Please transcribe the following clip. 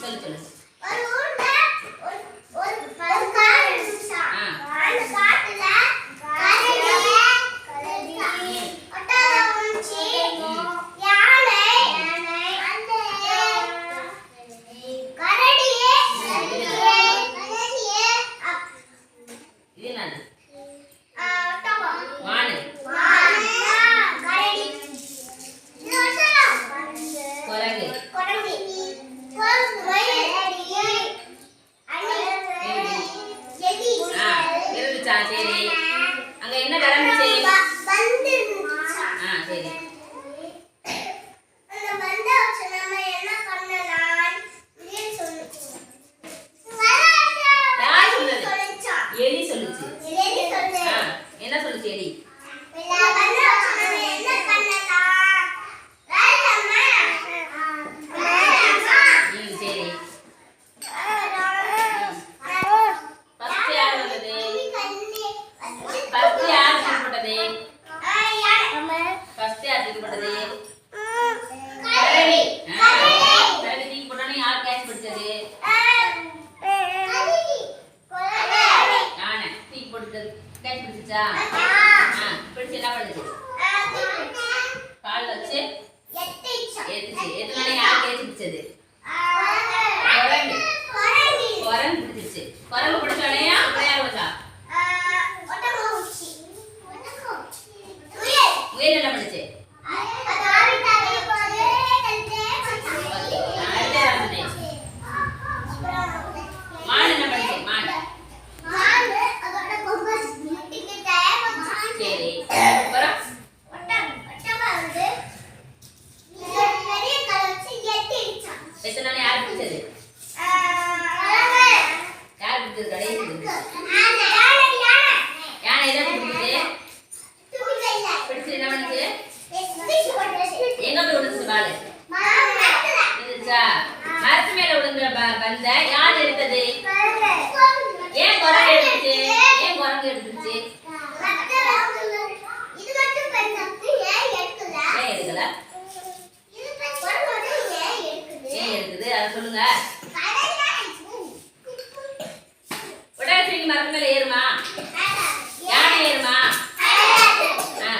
சொல்லு சொல்லு. இருந்துச்சா சரி. அங்க என்ன கிளம்பிச்சு ஆ சரி. என்ன சொல்லுச்சு எலி ம் சரி ஃபர்ஸ்ட் யார் வந்தது ஃபர்ஸ்ட் யார் தூக்கப்பட்டது ஃபர்ஸ்ட் யார் தூக்கப்பட்டது கரடி. ஆ, கரடி. தூக்கி யார் கேட்ச் பிடிச்சது யானை தூக்கி போட்டு கேட்ச் பிடிச்சிச்சா ஆ பிடிச்சு என்ன பண்ணுச்சு கால் வச்சு ஏத்துச்சு எத்தனை யார் கேட்ச் பிடிச்சது குரங்கு பிடிச்சிருச்சு குரங்கு பிடிச்சோடனே அப்புறம் யார் வந்தா முயல் என்ன பண்ணுச்சு அடுத்த யார் வந்தது மான் என்ன பண்ணுச்சு மான் சரி அப்புறம் எத்தனை யார் பிடிச்சது யார் பிடிச்சது கடைசி பிடிச்சது யானை எதை பிடிச்சது பிடிச்சு என்ன பண்ணுச்சு எங்க போய் விழுந்துச்சு பாலு இருந்துச்சா மரத்து மேல விழுந்த பந்த யார் எடுத்தது ஏன் குரங்கு எடுத்துச்சு ஏன் குரங்கு எடுத்துச்சு ஏன் எடுக்கல? ஏன் எடுக்குது? அதை சொல்லுங்க. மரத்து மேல ஏறுமா? யானை ஏறுமா? ஆ,